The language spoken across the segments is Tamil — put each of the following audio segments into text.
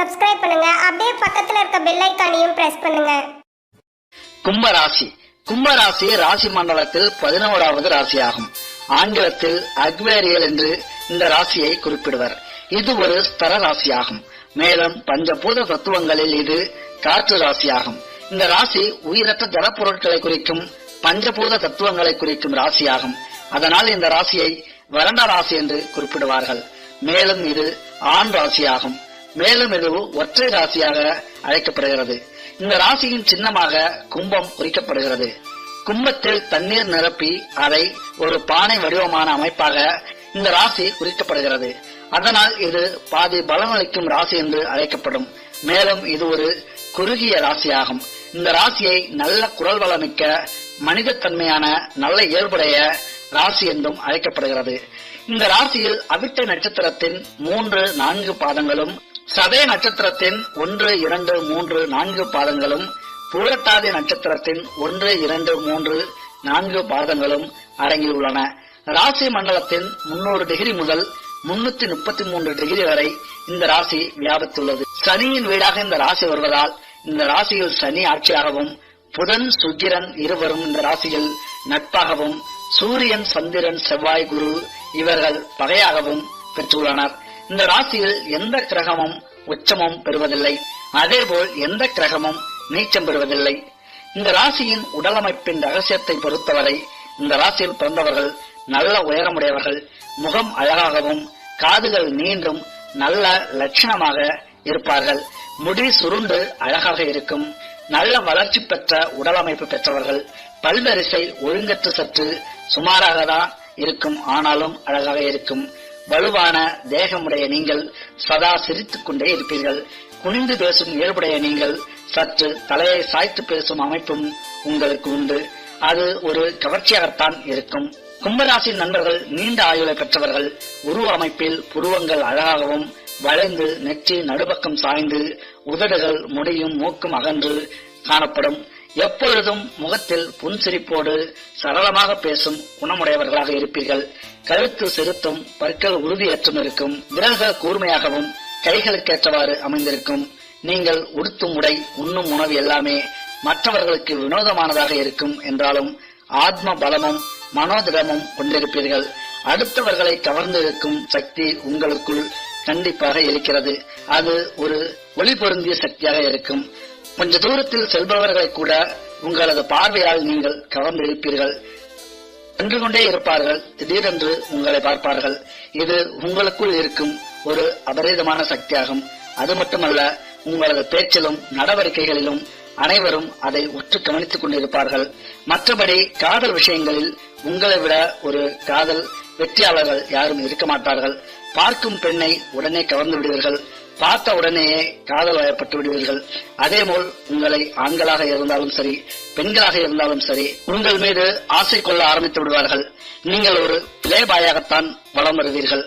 சப்ஸ்கிரைப் பண்ணுங்க. அப்படியே பக்கத்துல இருக்க பெல் ஐக்கானையும் பிரஸ் பண்ணுங்க. கும்பராசி கும்பராசி ராசி மண்டலத்தில் பதினோராவது ராசியாகும். ஆங்கிலத்தில் அக்வேரியல் என்று இந்த ராசியை குறிப்பிடுவர். இது ஒரு ஸ்தர ராசியாகும். மேலும் பஞ்சபூத தத்துவங்களில் இது காற்று ராசியாகும். இந்த ராசி உயிரற்ற ஜலப்பொருட்களை குறிக்கும் பஞ்சபூத தத்துவங்களை குறிக்கும் ராசியாகும். அதனால் இந்த ராசியை வறண்ட ராசி என்று குறிப்பிடுவார்கள். மேலும் இது ஆண் ராசியாகும். மேலும் இது ஒற்றை ராசியாக அழைக்கப்படுகிறது. இந்த ராசியின் சின்னமாக கும்பம் குறிக்கப்படுகிறது. கும்பத்தில் தண்ணீர் நிரப்பி அதை ஒரு பானை வடிவமான அமைப்பாக இந்த ராசி குறிக்கப்படுகிறது. அதனால் இது பாதி பலனளிக்கும் ராசி என்று அழைக்கப்படும். மேலும் இது ஒரு குறுகிய ராசியாகும். இந்த ராசியை நல்ல குரல் வளமிக்க மனிதத்தன்மையான நல்ல இயல்புடைய ராசி என்றும் அழைக்கப்படுகிறது. இந்த ராசியில் அவிட்ட நட்சத்திரத்தின் மூன்று நான்கு பாதங்களும் சதய நட்சத்திரத்தின் ஒன்று இரண்டு மூன்று நான்கு பாதங்களும் புரட்டாதி நட்சத்திரத்தின் ஒன்று இரண்டு மூன்று நான்கு பாதங்களும் அடங்கியுள்ளன ராசி மண்டலத்தின் முன்னூறு டிகிரி முதல் முன்னூத்தி முப்பத்தி மூன்று டிகிரி வரை இந்த ராசி வியாபித்துள்ளது. சனியின் வீடாக இந்த ராசி வருவதால் இந்த ராசியில் சனி ஆட்சியாகவும் புதன் சுக்கிரன் இருவரும் இந்த ராசியில் நட்பாகவும் சூரியன் சந்திரன் செவ்வாய் குரு இவர்கள் பகையாகவும் பெற்றுள்ளனர். இந்த ராசியில் எந்த கிரகமும் உச்சமும் பெறுவதில்லை. அதேபோல் எந்த கிரகமும் நீச்சம் பெறுவதில்லை. இந்த ராசியின் உடலமைப்பின் ரகசியத்தை பொறுத்தவரை இந்த ராசியில் பிறந்தவர்கள் நல்ல உயரமுடையவர்கள் முகம் அழகாகவும் காதுகள் நீண்டும் நல்ல லட்சணமாக இருப்பார்கள். முடி சுருண்டு அழகாக இருக்கும். நல்ல வளர்ச்சி பெற்ற உடலமைப்பு பெற்றவர்கள் பல்வரிசை ஒழுங்கற்று சற்று சுமாராக தான் இருக்கும். ஆனாலும் அழகாக இருக்கும். வலுவான தேகமுடைய நீங்கள் சதா சிரித்துக் கொண்டே இருப்பீர்கள். குனிந்து பேசும் இயல்புடைய நீங்கள் சற்று தலையை சாய்த்து பேசும் அமைப்பும் உங்களுக்கு உண்டு. அது ஒரு கவர்ச்சியாகத்தான் இருக்கும். கும்பராசி நண்பர்கள் நீண்ட ஆயுளை பெற்றவர்கள் உருவ அமைப்பில் புருவங்கள் அழகாகவும் வளைந்து நெற்றி நடுபக்கம் சாய்ந்து உதடுகள் முடியும் மூக்கும் அகன்று காணப்படும். எப்பொழுதும் முகத்தில் புன்சிரிப்போடு சரளமாக பேசும் குணமுடையவர்களாக இருப்பீர்கள். கழுத்து சிறுத்தும் பற்கள் உறுதியற்றும் இருக்கும். விரல்கள் கூர்மையாகவும் கைகளுக்கேற்றவாறு அமைந்திருக்கும். நீங்கள் உடுத்தும் உடை உண்ணும் உணவு எல்லாமே மற்றவர்களுக்கு வினோதமானதாக இருக்கும் என்றாலும் ஆத்ம பலமும் மனோதிடமும் கொண்டிருப்பீர்கள். அடுத்தவர்களை கவர்ந்திருக்கும் சக்தி உங்களுக்குள் கண்டிப்பாக இருக்கிறது. அது ஒரு ஒளி பொருந்திய சக்தியாக இருக்கும். கொஞ்ச தூரத்தில் செல்பவர்களை கூட உங்களது பார்வையால் நீங்கள் கவர்ந்திருப்பீர்கள். சென்று கொண்டே இருப்பார்கள். திடீரென்று உங்களை பார்ப்பார்கள். இது உங்களுக்குள் இருக்கும் ஒரு அபரிதமான சக்தியாகும். அது மட்டுமல்ல உங்களது பேச்சிலும் நடவடிக்கைகளிலும் அனைவரும் அதை உற்று கவனித்துக் கொண்டிருப்பார்கள். மற்றபடி காதல் விஷயங்களில் உங்களை விட ஒரு காதல் வெற்றியாளர்கள் யாரும் இருக்க மாட்டார்கள். பார்க்கும் பெண்ணை உடனே கவர்ந்து விடுவீர்கள். பார்த்த உடனே காதல் வயப்பட்டு விடுவீர்கள். அதேபோல் உங்களை ஆண்களாக இருந்தாலும் சரி பெண்களாக இருந்தாலும் சரி உங்கள் மீது ஆசை கொள்ள ஆரம்பித்து விடுவார்கள். நீங்கள் ஒரு பிளேபாயாகத்தான் வளம் வருவீர்கள்.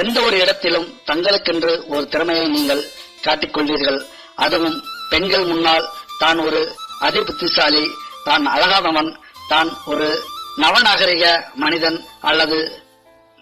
எந்த ஒரு இடத்திலும் தங்களுக்கென்று ஒரு திறமையை நீங்கள் காட்டிக்கொள்வீர்கள் அதுவும் பெண்கள் முன்னால் தான் ஒரு அதிபுத்திசாலி தான் அழகாதவன் தான் ஒரு நவநாகரிக மனிதன் அல்லது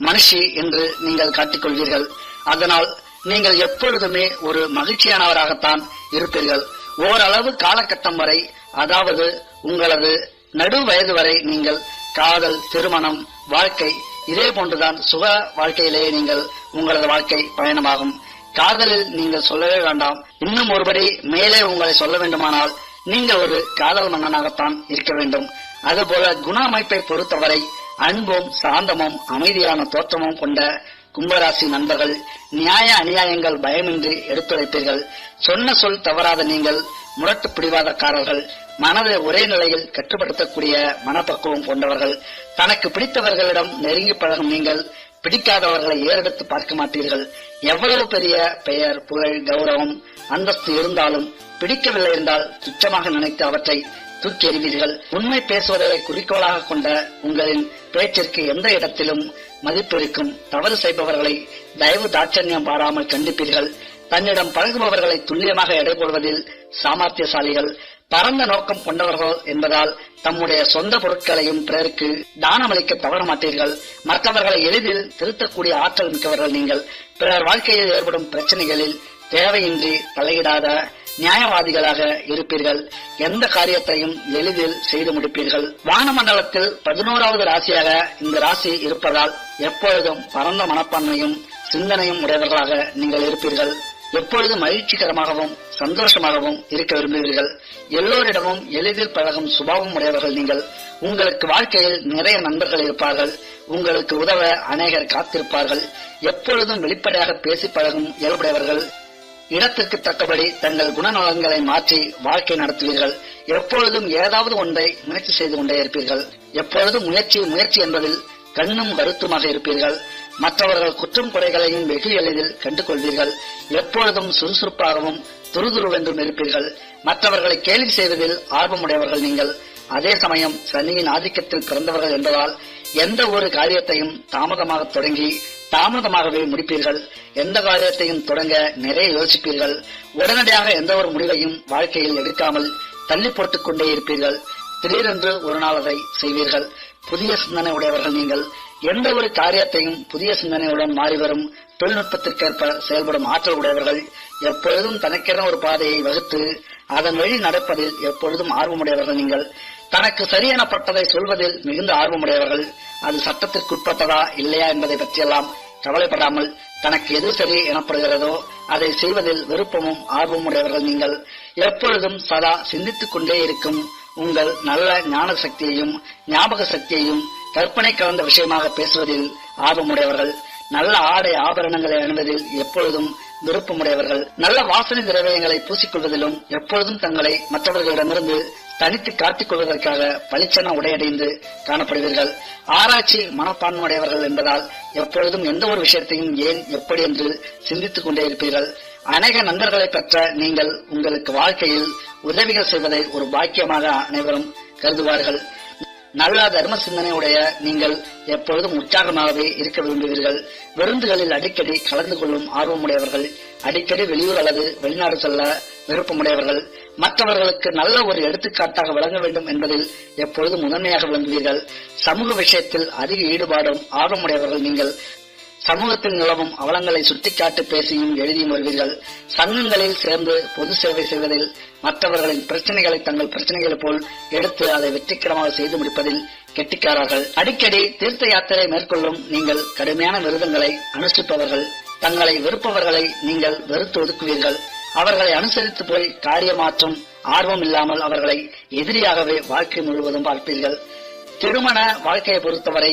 மனுஷி என்று நீங்கள் காட்டிக்கொள்வீர்கள் அதனால் நீங்கள் எப்பொழுதுமே ஒரு மகிழ்ச்சியானவராகத்தான் இருப்பீர்கள். ஓரளவு காலகட்டம் வரை அதாவது உங்களது நடு வயது வரை நீங்கள் காதல் திருமணம் வாழ்க்கை இதே போன்றுதான் சுக வாழ்க்கையிலேயே நீங்கள் உங்களது வாழ்க்கை பயணமாகும். காதலில் நீங்கள் சொல்லவே வேண்டாம். இன்னும் ஒருபடி மேலே உங்களை சொல்ல வேண்டுமானால் நீங்கள் ஒரு காதல் மன்னனாகத்தான் இருக்க வேண்டும். அதுபோல குண அமைப்பை பொறுத்தவரை அன்பும் சாந்தமும் அமைதியான தோற்றமும் கொண்ட கும்பராசி நண்பர்கள் நியாய அநியாயங்கள் பயமின்றி எடுத்துரைப்பீர்கள். சொன்ன சொல் தவறாத நீங்கள் முரட்டு பிடிவாதக்காரர்கள் மனதை ஒரே நிலையில் கட்டுப்படுத்தக்கூடிய மனப்பக்குவம் கொண்டவர்கள். தனக்கு பிடித்தவர்களிடம் நெருங்கி பழகும் நீங்கள் பிடிக்காதவர்களை ஏறெடுத்து பார்க்க மாட்டீர்கள். எவ்வளவு பெரிய பெயர் புகழ் கௌரவம் அந்தஸ்து இருந்தாலும் பிடிக்கவில்லை என்றால் துச்சமாக நினைத்து அவற்றை தூக்கி எறிவீர்கள். உண்மை பேசுவதை குறிக்கோளாக கொண்ட உங்களின் பேச்சிற்கு எந்த இடத்திலும் மதிப்பிருக்கும் தவறு செய்பவர்களை தயவு தாட்சண்யம் பாராமல் கண்டிப்பீர்கள். தன்னிடம் பழகுபவர்களை துல்லியமாக எடை போடுவதில் சாமர்த்தியசாலிகள் பரந்த நோக்கம் கொண்டவர்கள் என்பதால் தம்முடைய சொந்த பொருட்களையும் பிறருக்கு தானமளிக்க தவற மாட்டீர்கள். மற்றவர்களை எளிதில் திருத்தக்கூடிய ஆற்றல் மிக்கவர்கள் நீங்கள். பிறர் வாழ்க்கையில் ஏற்படும் பிரச்சனைகளில் தேவையின்றி தலையிடாத நியாயவாதிகளாக இருப்பீர்கள். எந்த காரியத்தையும் எளிதில் செய்து முடிப்பீர்கள். வானமண்டலத்தில் பதினோராவது ராசியாக இந்த ராசி இருப்பதால் எப்பொழுதும் பரந்த மனப்பான்மையும் சிந்தனையும் உடையவர்களாக நீங்கள் இருப்பீர்கள். எப்பொழுதும் மகிழ்ச்சிகரமாகவும் சந்தோஷமாகவும் இருக்க விரும்புவீர்கள். எல்லோரிடமும் எளிதில் பழகும் சுபாவம் உடையவர்கள் நீங்கள். உங்களுக்கு வாழ்க்கையில் நிறைய நண்பர்கள் இருப்பார்கள். உங்களுக்கு உதவ அநேகர் காத்திருப்பார்கள். எப்பொழுதும் வெளிப்படையாக பேசி பழகும் இயல்புடையவர்கள் இடத்திற்கு தக்கபடி தங்கள் குணநலன்களை மாற்றி வாழ்க்கை நடத்துவீர்கள். எப்பொழுதும் ஏதாவது ஒன்றை முயற்சி செய்து கொண்டே இருப்பீர்கள். எப்பொழுதும் முயற்சி முயற்சி என்பதில் கண்ணும் கருத்துமாக இருப்பீர்கள். மற்றவர்கள் குற்றம் குறைகளையும் வெகு எளிதில் கண்டு கொள்வீர்கள் எப்பொழுதும் சுறுசுறுப்பாகவும் துருதுருவென்றும் இருப்பீர்கள். மற்றவர்களை கேள்வி செய்வதில் ஆர்வமுடையவர்கள் நீங்கள். அதே சமயம் சனியின் ஆதிக்கத்தில் பிறந்தவர்கள் என்பதால் எந்த ஒரு காரியத்தையும் தாமதமாக தொடங்கி தாமதமாகவே முடிப்பீர்கள். எந்த காரியத்தையும் தொடங்க நிறைய யோசிப்பீர்கள். உடனடியாக எந்த ஒரு முடிவையும் வாழ்க்கையில் எடுக்காமல் தள்ளி போட்டுக் கொண்டே இருப்பீர்கள். திடீரென்று ஒரு நாள் அதை செய்வீர்கள். புதிய சிந்தனை உடையவர்கள் நீங்கள். எந்த ஒரு காரியத்தையும் புதிய சிந்தனையுடன் மாறிவரும். தொழில்நுட்பத்திற்கேற்ப செயல்படும் ஆற்றல் உடையவர்கள் எப்பொழுதும் தனக்கென ஒரு பாதையை வகுத்து அதன் வழி நடப்பதில் எப்பொழுதும் ஆர்வமுடையவர்கள் நீங்கள். தனக்கு சரியெனப்பட்டதை சொல்வதில் மிகுந்த ஆர்வமுடையவர்கள் அது சட்டத்திற்குட்பட்டதா இல்லையா என்பதை பற்றியெல்லாம் கவலைப்படாமல் தனக்கு எது சரி எனப்படுகிறதோ அதை செய்வதில் விருப்பமும் ஆர்வமும் உடையவர்கள் நீங்கள் எப்பொழுதும் சதா சிந்தித்துக் கொண்டே இருக்கும் உங்கள் நல்ல ஞான சக்தியையும் ஞாபக சக்தியையும் கற்பனை கலந்த விஷயமாக பேசுவதில் ஆர்வமுடையவர்கள் நல்ல ஆடை ஆபரணங்களை அணிவதில் எப்பொழுதும் விருப்பமுடையவர்கள் நல்ல வாசனை திரவியங்களை பூசிக்கொள்வதிலும் எப்பொழுதும் தங்களை மற்றவர்களிடமிருந்து தனித்து காட்டிக் கொள்வதற்காக பளிச்சென உடையடைந்து காணப்படுவீர்கள். ஆராய்ச்சி மனப்பான்மையுடையவர்கள் என்பதால் எப்பொழுதும் எந்த ஒரு விஷயத்தையும் ஏன் எப்படி என்று சிந்தித்துக் கொண்டே இருப்பீர்கள். அநேக நண்பர்களை பெற்ற நீங்கள் உங்களுக்கு வாழ்க்கையில் உதவிகள் செய்வதை ஒரு பாக்கியமாக அனைவரும் கருதுவார்கள். நல்ல தர்ம சிந்தனையுடைய நீங்கள் எப்பொழுதும் உற்சாகமாகவே இருக்க விரும்புவீர்கள். விருந்துகளில் அடிக்கடி கலந்து கொள்ளும் ஆர்வமுடையவர்கள் அடிக்கடி வெளியூர் அல்லது வெளிநாடு செல்ல விருப்பமுடையவர்கள் மற்றவர்களுக்கு நல்ல ஒரு எடுத்துக்காட்டாக விளங்க வேண்டும் என்பதில் எப்பொழுதும் முதன்மையாக விளங்குவீர்கள். சமூக விஷயத்தில் அதிக ஈடுபாடும் ஆர்வமுடையவர்கள் நீங்கள் சமூகத்தில் நிலவும் அவலங்களை சுட்டிக்காட்டி பேசியும் எழுதியும் வருவீர்கள். சங்கங்களில் சேர்ந்து பொது சேவை செய்வதில் மற்றவர்களின் பிரச்சனைகளை தங்கள் பிரச்சனைகளை போல் எடுத்து அதை வெற்றிகரமாக செய்து முடிப்பதில் கெட்டிக்காரர்கள். அடிக்கடி தீர்த்த யாத்திரை மேற்கொள்ளும் நீங்கள் கடுமையான விருதங்களை அனுஷ்டிப்பவர்கள். தங்களை வெறுப்பவர்களை நீங்கள் வெறுத்து ஒதுக்குவீர்கள். அவர்களை அனுசரித்து போய் காரியமாற்றும் ஆர்வம் இல்லாமல் அவர்களை எதிரியாகவே வாழ்க்கை முழுவதும் பார்ப்பீர்கள். திருமண வாழ்க்கையை பொறுத்தவரை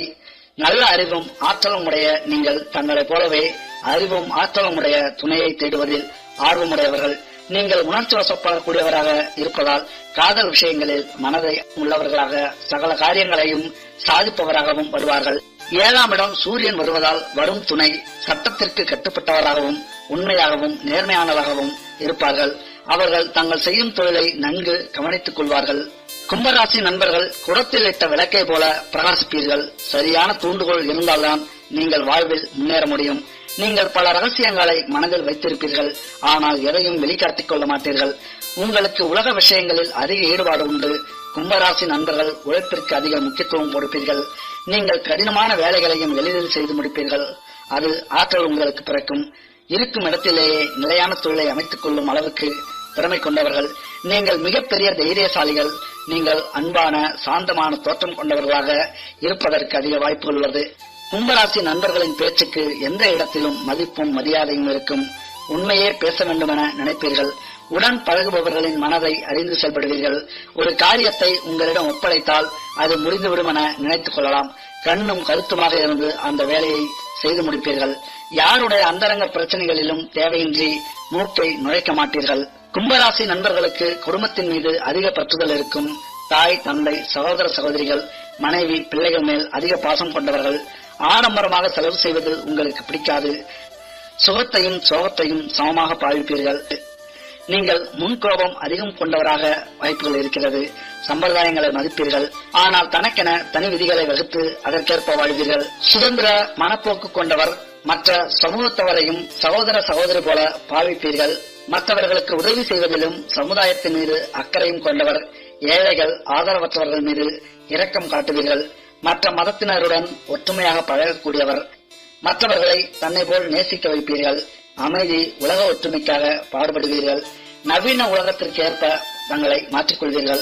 நல்ல அறிவும் ஆற்றலும் உடைய நீங்கள் தங்களைப் போலவே அறிவும் ஆற்றலும் உடைய துணையை தேடுவதில் ஆர்வமுடையவர்கள். நீங்கள் உணர்ச்சி வசப்படக்கூடியவராக இருப்பதால் காதல் விஷயங்களில் மனதை உள்ளவர்களாக சகல காரியங்களையும் சாதிப்பவராகவும் வருவார்கள். ஏழாம் இடம் சூரியன் வருவதால் வரும் துணை சட்டத்திற்கு கட்டுப்பட்டவராகவும் உண்மையாகவும் நேர்மையானவராகவும் இருப்பார்கள். அவர்கள் தங்கள் செய்யும் தொழிலை நன்கு கவனித்துக் கொள்வார்கள். கும்பராசி நண்பர்கள் குடத்தில் இட்ட விளக்கை போல பிரகாசிப்பீர்கள். சரியான தூண்டுகோள் இருந்தால்தான் நீங்கள் வாழ்வில் முன்னேற முடியும். நீங்கள் பல ரகசியங்களை மனதில் வைத்திருப்பீர்கள். ஆனால் எதையும் வெளிக்காட்டிக் கொள்ள மாட்டீர்கள். உங்களுக்கு உலக விஷயங்களில் அதிக ஈடுபாடு உண்டு. கும்பராசி நண்பர்கள் உழைப்பிற்கு அதிக முக்கியத்துவம் கொடுப்பீர்கள். நீங்கள் கடினமான வேலைகளையும் எளிதில் செய்து முடிப்பீர்கள். அது ஆற்றல் உங்களுக்கு பிறக்கும். இருக்கும் இடத்திலேயே நிலையான தொழிலை அமைத்துக் கொள்ளும் அளவுக்கு திறமை கொண்டவர்கள். நீங்கள் மிகப்பெரிய தைரியசாலிகள். நீங்கள் அன்பான சாந்தமான தோற்றம் கொண்டவர்களாக இருப்பதற்கு அதிக வாய்ப்புகள் உள்ளது. கும்பராசி நண்பர்களின் பேச்சுக்கு எந்த இடத்திலும் மதிப்பும் மரியாதையும் இருக்கும். உண்மையே பேச வேண்டும் என நினைப்பீர்கள். உடன் பழகுபவர்களின் மனதை அறிந்து செயல்படுவீர்கள் ஒரு காரியத்தை உங்களிடம் ஒப்படைத்தால் அது முடிந்துவிடும் என நினைத்துக் கொள்ளலாம். கண்ணும் கருத்துமாக இருந்து அந்த வேலையை செய்து முடிப்பீர்கள். யாருடைய அந்தரங்க பிரச்சனைகளிலும் தேவையின்றி மூக்கை நுழைக்க மாட்டீர்கள். கும்பராசி நண்பர்களுக்கு குடும்பத்தின் மீது அதிக பற்றுதல் இருக்கும். தாய் தந்தை சகோதர சகோதரிகள் மனைவி பிள்ளைகள் மேல் அதிக பாசம் கொண்டவர்கள். ஆடம்பரமாக செலவு செய்வது உங்களுக்கு பிடிக்காது. சுகத்தையும் சோகத்தையும் சமமாக பாவிப்பீர்கள். நீங்கள் முன்கோபம் அதிகம் கொண்டவராக வாய்ப்புகள் இருக்கிறது. சம்பிரதாயங்களை மதிப்பீர்கள். ஆனால் தனக்கென தனி விதிகளை வகுத்து அதற்கேற்ப வாழ்வீர்கள். சுதந்திர மனப்போக்கு கொண்டவர் மற்ற சமூகத்தவரையும் சகோதர சகோதரி போல பாவிப்பீர்கள். மற்றவர்களுக்கு உதவி செய்வதிலும் சமுதாயத்தின் மீது அக்கறையும் கொண்டவர் ஏழைகள் ஆதரவற்றவர்கள் மீது இரக்கம் காட்டுவீர்கள். மற்ற மதத்தினருடன் ஒற்றுமையாக பழகக்கூடியவர். மற்றவர்களை தன்னை போல் நேசிக்க வைப்பீர்கள். அமைதி உலக ஒற்றுமைக்காக பாடுபடுவீர்கள். நவீன உலகத்திற்கு ஏற்ப தங்களை மாற்றிக்கொள்வீர்கள்.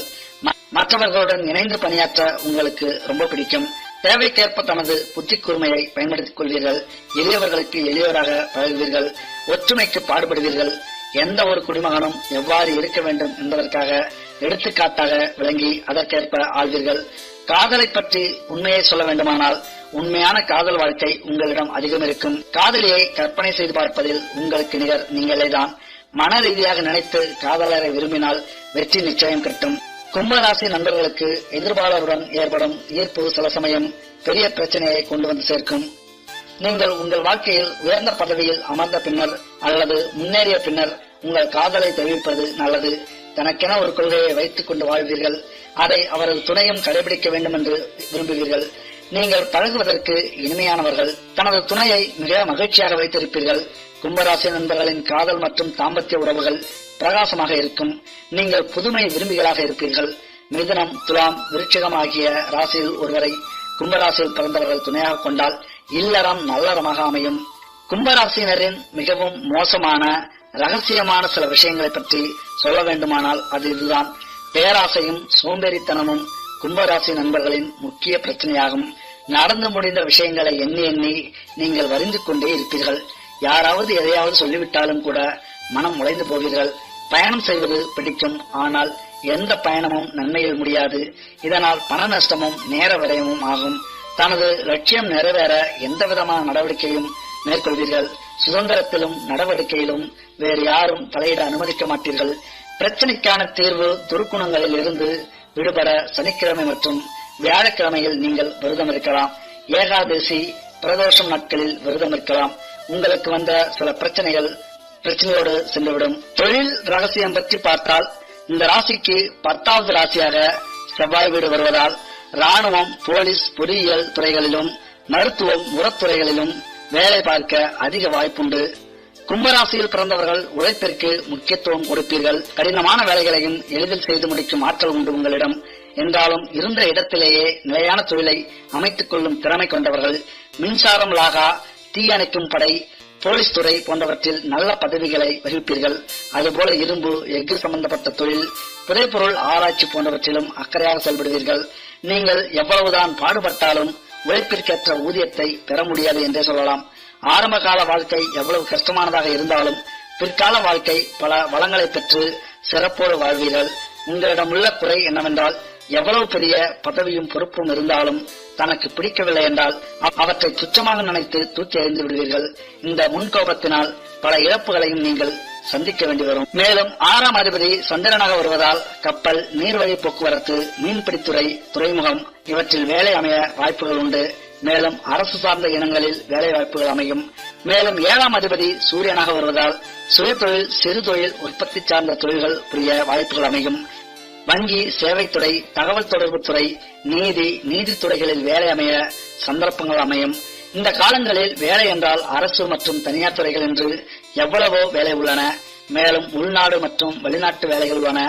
மற்றவர்களுடன் இணைந்து பணியாற்ற உங்களுக்கு ரொம்ப பிடிக்கும். தேவைக்கேற்ப தனது புத்தி கூர்மையை பயன்படுத்திக் கொள்வீர்கள். எளியவர்களுக்கு எளியவராக பழகுவீர்கள். ஒற்றுமைக்கு பாடுபடுவீர்கள். எந்த ஒரு குடிமகனும் எவ்வாறு இருக்க வேண்டும் என்பதற்காக எடுத்துக்காட்டாக விளங்கி அதற்கேற்ப ஆழ்வீர்கள். காதலை பற்றி உண்மையை சொல்ல வேண்டுமானால் உண்மையான காதல் வாழ்க்கை உங்களிடம் அதிகம் இருக்கும். காதலியை கற்பனை செய்து பார்ப்பதில் உங்களுக்கு நிகர் நீங்களேதான் மன ரீதியாக நினைத்து காதலரை விரும்பினால் வெற்றி நிச்சயம் கிட்டும். கும்பராசி நண்பர்களுக்கு எதிர்பாளருடன் ஏற்படும் ஈர்ப்பு சில சமயம் பெரிய பிரச்சனையை கொண்டு வந்து சேர்க்கும். நீங்கள் உங்கள் வாழ்க்கையில் உயர்ந்த பதவியில் அமர்ந்த பின்னர் அல்லது முன்னேறிய பின்னர் உங்கள் காதலை தெரிவிப்பது நல்லது. தனக்கென ஒரு கொள்கையை வைத்துக் கொண்டு வாழ்வீர்கள். அதை அவரது துணையும் கடைபிடிக்க வேண்டும் என்று விரும்புவீர்கள். நீங்கள் பழகுவதற்கு இனிமையானவர்கள் தனது துணையை மிக மகிழ்ச்சியாக வைத்திருப்பீர்கள். கும்பராசி நண்பர்களின் காதல் மற்றும் தாம்பத்திய உறவுகள் பிரகாசமாக இருக்கும். நீங்கள் புதுமை விரும்பிகளாக இருப்பீர்கள். மிதுனம் துலாம் விருட்சகம் ஆகிய ராசியில் ஒருவரை கும்பராசியில் பிறந்தவர்கள் துணையாக கொண்டால் இல்லறம் நல்லறமாக அமையும். கும்பராசினரின் மிகவும் மோசமான ரகசியமான சில விஷயங்களை பற்றி சொல்ல வேண்டுமானால் அது இதுதான். பேராசையும் சோம்பேறித்தனமும் கும்பராசி நண்பர்களின் முக்கிய பிரச்சனையாகும். நடந்து முடிந்த விஷயங்களை எண்ணி எண்ணி நீங்கள் வரிந்து கொண்டே இருப்பீர்கள். யாராவது எதையாவது சொல்லிவிட்டாலும் கூட மனம் உடைந்து போவீர்கள். பயணம் செய்வது பிடிக்கும். ஆனால் எந்த பயணமும் நன்மையில் முடியாது. இதனால் பண நஷ்டமும் நேர விரயமும் ஆகும். தனது லட்சியம் நிறைவேற எந்த விதமான நடவடிக்கையும் மேற்கொள்வீர்கள். சுதந்திரத்திலும் நடவடிக்கையிலும் வேறு யாரும் தலையிட அனுமதிக்க மாட்டீர்கள். பிரச்சனைக்கான தீர்வு துருக்குணங்களில் இருந்து விடுபட சனிக்கிழமை மற்றும் வியாழக்கிழமையில் நீங்கள் விரதம் இருக்கலாம் ஏகாதசி பிரதோஷம் நாட்களில் விரதம் இருக்கலாம் உங்களுக்கு வந்த சில பிரச்சனைகள் பிரச்சனையோடு சென்றுவிடும். தொழில் ரகசியம் பற்றி பார்த்தால் இந்த ராசிக்கு பத்தாவது ராசியாக செவ்வாய் வீடு வருவதால் ராணுவம் போலீஸ் பொறியியல் துறைகளிலும் மருத்துவம் உரத்துறைகளிலும் வேலை பார்க்க அதிக வாய்ப்புண்டு. கும்பராசியில் பிறந்தவர்கள் உழைப்பிற்கு முக்கியத்துவம் கொடுப்பீர்கள். கடினமான வேலைகளையும் எளிதில் செய்து முடிக்கும் ஆற்றல் உண்டு உங்களிடம். என்றாலும் இருந்த இடத்திலேயே நிலையான தொழிலை அமைத்துக் கொள்ளும் திறமை கொண்டவர்கள் மின்சாரம் லாகா தீயணைக்கும் படை போலீஸ் துறை போன்றவற்றில் நல்ல பதவிகளை வகிப்பீர்கள். அதுபோல இரும்பு எஃகு சம்பந்தப்பட்ட தொழில் புதைப்பொருள் ஆராய்ச்சி போன்றவற்றிலும் அக்கறையாக செயல்படுவீர்கள். நீங்கள் எவ்வளவுதான் பாடுபட்டாலும் உழைப்பிற்கேற்ற ஊதியத்தை பெற முடியாது என்றே சொல்லலாம். ஆரம்ப கால வாழ்க்கை எவ்வளவு கஷ்டமானதாக இருந்தாலும் பிற்கால வாழ்க்கை பல வளங்களை பெற்று சிறப்போடு வாழ்வீர்கள். உங்களிடம் உள்ள குறை என்னவென்றால் எவ்வளவு பெரிய பதவியும் பொறுப்பும் இருந்தாலும் தனக்கு பிடிக்கவில்லை என்றால் அவற்றை துச்சமாக நினைத்து தூக்கி எறிந்து விடுவீர்கள். இந்த முன்கோபத்தினால் பல இழப்புகளையும் நீங்கள் சந்திக்க வேண்டி வரும். மேலும் ஆறாம் அதிபதி சந்திரனாக வருவதால் கப்பல் நீர்வழி போக்குவரத்து மீன்பிடித்துறை துறைமுகம் இவற்றில் வேலை அமைய வாய்ப்புகள் உண்டு. மேலும் அரசு சார்ந்த இனங்களில் வேலை வாய்ப்புகள் அமையும். மேலும் ஏழாம் அதிபதி சூரியனாக வருவதால் சுயதொழில் சிறு தொழில் உற்பத்தி சார்ந்த தொழில்கள் புரிய வாய்ப்புகள் அமையும். வங்கி சேவைத்துறை தகவல் தொடர்பு துறை நீதி நீதித்துறைகளில் வேலை அமைய சந்தர்ப்பங்கள் அமையும். இந்த காலங்களில் வேலை என்றால் அரசு மற்றும் தனியார் துறைகள் என்று எவ்வளவோ வேலை உள்ளன. மேலும் உள்நாடு மற்றும் வெளிநாட்டு வேலைகள் உள்ளன.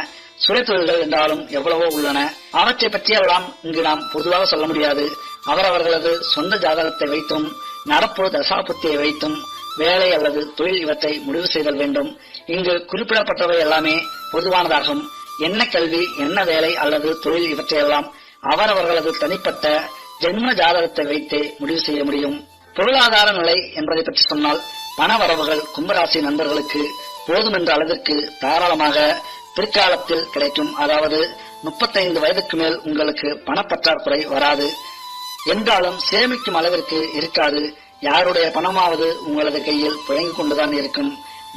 சுயதொழில்கள் என்றாலும் எவ்வளவோ உள்ளன. அவற்றை பற்றியெல்லாம் இங்கு நாம் பொதுவாக சொல்ல முடியாது. அவரவர்களது சொந்த ஜாதகத்தை வைத்தும் நடப்பு தசாபுத்தியை வைத்தும் வேலை அல்லது தொழில் இவற்றை முடிவு செய்தல் வேண்டும். இங்கு குறிப்பிடப்பட்டவை எல்லாமே பொதுவானதாகும். என்ன கல்வி என்ன வேலை அல்லது தொழில் இவற்றையெல்லாம் அவரவர்களது தனிப்பட்ட ஜென்ம ஜாதகத்தை வைத்தே முடிவு செய்ய முடியும். பொருளாதார நிலை என்பதை பற்றி சொன்னால் பண வரவுகள் கும்பராசி நண்பர்களுக்கு போதுமென்ற அளவிற்கு தாராளமாக பிற்காலத்தில் கிடைக்கும். அதாவது முப்பத்தைந்து வயதுக்கு மேல் உங்களுக்கு பணப்பற்றாக்குறை வராது. என்றாலும் சேமிக்கும் அளவிற்கு இருக்காது. யாருடைய பணமாவது உங்களது கையில் புழங்கிக் கொண்டுதான் இருக்கும்.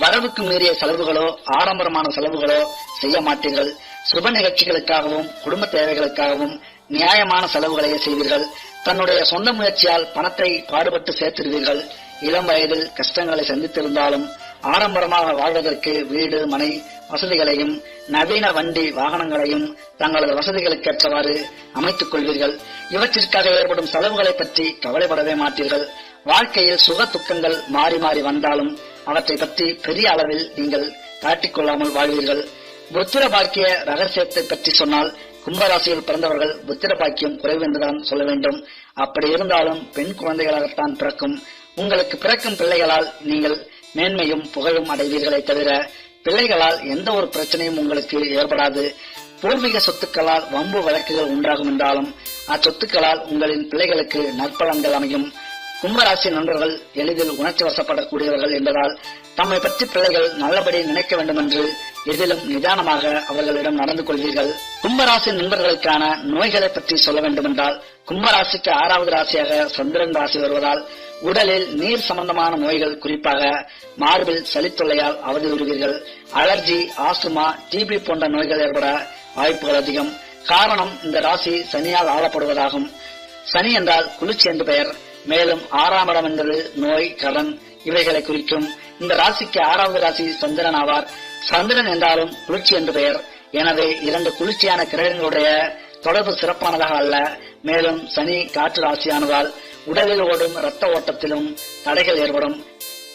வரவுக்கு மீறிய செலவுகளோ ஆடம்பரமான செலவுகளோ செய்ய மாட்டீர்கள். சுப நிகழ்ச்சிகளுக்காகவும் குடும்ப தேவைகளுக்காகவும் நியாயமான செலவுகளையே செய்வீர்கள். தன்னுடைய சொந்த முயற்சியால் பணத்தை பாடுபட்டு சேர்த்திருவீர்கள் இளம் வயதில் கஷ்டங்களை சந்தித்திருந்தாலும் ஆடம்பரமாக வாழ்வதற்கு வீடு மனை வசதிகளையும் நவீன வண்டி வாகனங்களையும் தங்களது வசதிகளுக்கேற்றவாறு அமைத்துக் கொள்வீர்கள். இவற்றிற்காக ஏற்படும் செலவுகளை பற்றி கவலைப்படவே மாட்டீர்கள். வாழ்க்கையில் சுக துக்கங்கள் மாறி மாறி வந்தாலும் அவற்றை பற்றி பெரிய அளவில் நீங்கள் காட்டிக்கொள்ளாமல் வாழ்வீர்கள். புத்திர பாக்கிய ரகசியத்தை பற்றி சொன்னால் கும்பராசியில் பிறந்தவர்கள் புத்திர பாக்கியம் குறைவு என்றுதான் சொல்ல வேண்டும். அப்படி இருந்தாலும் பெண் குழந்தைகளாகத்தான் பிறக்கும். உங்களுக்கு பிறக்கும் பிள்ளைகளால் நீங்கள் மேன்மையும் புகழும் அடைவீர்களே தவிர பிள்ளைகளால் எந்த ஒரு பிரச்சனையும் உங்களுக்கு ஏற்படாது. பூர்வீக சொத்துக்களால் வம்பு வழக்குகள் உண்டாகும் என்றாலும் அச்சொத்துக்களால் உங்களின் பிள்ளைகளுக்கு நற்பலன்கள் அமையும். கும்பராசி நண்பர்கள் எளிதில் உணர்ச்சி வசப்படக்கூடியவர்கள் என்பதால் தம்மை பற்றி பிள்ளைகள் நல்லபடி நினைக்க வேண்டும் என்று எதிலும் நிதானமாக அவர்களிடம் நடந்து கொள்வீர்கள். கும்பராசி நண்பர்களுக்கான நோய்களை பற்றி சொல்ல வேண்டுமென்றால் கும்பராசிக்கு ஆறாவது ராசியாக சந்திரன் ராசி வருவதால் உடலில் நீர் சம்பந்தமான நோய்கள் குறிப்பாக மார்பில் சளித்தொல்லையால் அவதியுறுவீர்கள் அலர்ஜி ஆஸ்துமா டிபி போன்ற நோய்கள் ஏற்பட வாய்ப்புகள் அதிகம். காரணம் இந்த ராசி சனியால் ஆளப்படுவதாகும். சனி என்றால் குளிர்ச்சி என்று பெயர். மேலும் ஆறாம் இடம் என்பது நோய் கடன் இவைகளை குறிக்கும். இந்த ராசிக்கு ஆறாவது ராசி சந்திரன் ஆவார். சந்திரன் என்றாலும் குளிர்ச்சி என்று பெயர். எனவே இரண்டு குளிர்ச்சியான கிரகங்களுடைய தொடர்பு சிறப்பானதாக அல்ல. மேலும் சனி காற்று ராசியானதால் உடலில் ஓடும் இரத்த ஓட்டத்திலும் தடைகள் ஏற்படும்.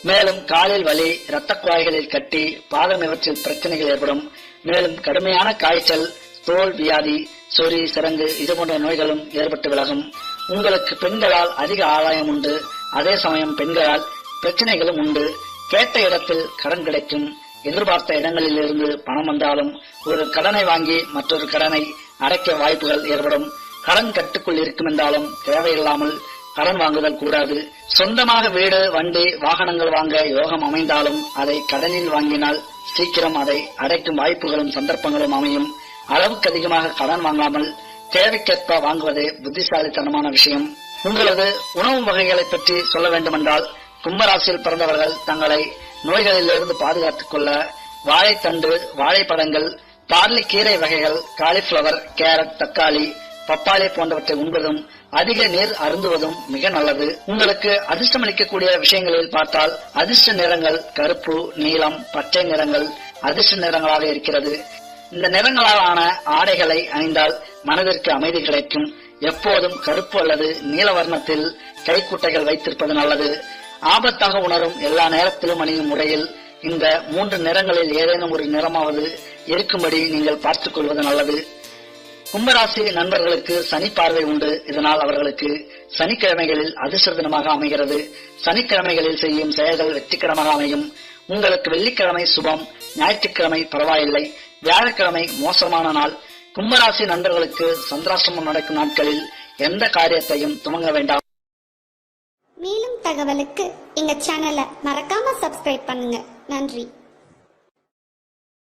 மேலும் காலில் வலி இரத்த குழாய்களில் கட்டி பாதம் இவற்றில் பிரச்சனைகள் ஏற்படும். மேலும் கடுமையான காய்ச்சல் தோல் வியாதி சொறி சிறங்கு இது போன்ற நோய்களும் ஏற்பட்டு விலகும். உங்களுக்கு பெண்களால் அதிக ஆதாயம் உண்டு. அதே சமயம் பெண்களால் பிரச்சனைகளும் உண்டு. கேட்ட இடத்தில் கடன் கிடைக்கும். எதிர்பார்த்த இடங்களில் இருந்து பணம் வந்தாலும் ஒரு கடனை வாங்கி மற்றொரு கடனை அடைக்க வாய்ப்புகள் ஏற்படும். கடன் கட்டுக்குள் இருக்கும் என்றாலும் தேவையில்லாமல் கடன் வாங்குதல் கூடாது. சொந்தமாக வீடு வண்டி வாகனங்கள் வாங்க யோகம் அமைந்தாலும் அதை கடனில் வாங்கினால் சீக்கிரம் அதை அடைக்கும் வாய்ப்புகளும் சந்தர்ப்பங்களும் அமையும். அளவுக்கு அதிகமாக கடன் வாங்காமல் தேவைக்கேற்ப வாங்குவதே புத்திசாலித்தனமான விஷயம். உங்களது உணவு வகைகளை பற்றி சொல்ல வேண்டுமென்றால் கும்பராசியில் பிறந்தவர்கள் தங்களை நோய்களிலிருந்து பாதுகாத்துக் கொள்ள வாழைத்தண்டு வாழைப்பழங்கள் பார்லி கீரை வகைகள் காலிஃபிளவர் கேரட் தக்காளி பப்பாளி போன்றவற்றை உண்பதும் அதிக நீர் அருந்துவதும் மிக நல்லது. உங்களுக்கு அதிர்ஷ்டம் அளிக்கக்கூடிய விஷயங்களில் பார்த்தால் அதிர்ஷ்ட நிறங்கள் கருப்பு நீலம் பச்சை நிறங்கள் அதிர்ஷ்ட நிறங்களாக இருக்கிறது. இந்த நிறங்களால் ஆன ஆடைகளை அணிந்தால் மனதிற்கு அமைதி கிடைக்கும். எப்போதும் கருப்பு அல்லது நீல வர்ணத்தில் கைக்குட்டைகள் வைத்திருப்பது நல்லது. ஆபத்தாக உணரும் எல்லா நேரத்திலும் அணியும் முறையில் இந்த மூன்று நிறங்களில் ஏதேனும் ஒரு நிறமாவது இருக்கும்படி நீங்கள் பார்த்துக் கொள்வது நல்லது. கும்பராசி நண்பர்களுக்கு சனி பார்வை உண்டு. இதனால் அவர்களுக்கு சனிக்கிழமைகளில் அதிர்ஷ்ட தினமாக அமைகிறது. சனிக்கிழமைகளில் செய்யும் செயல்கள் வெற்றிகரமாக அமையும். உங்களுக்கு வெள்ளிக்கிழமை சுபம் ஞாயிற்றுக்கிழமை பரவாயில்லை. வியாழக்கிழமை மோசமான நாள். கும்பராசி நண்பர்களுக்கு சந்திராசிரமம் நடக்கும் நாட்களில் எந்த காரியத்தையும் துவங்க வேண்டாம். மேலும் தகவலுக்கு எங்க சேனலை மறக்காம சப்ஸ்கிரைப் பண்ணுங்க. நன்றி.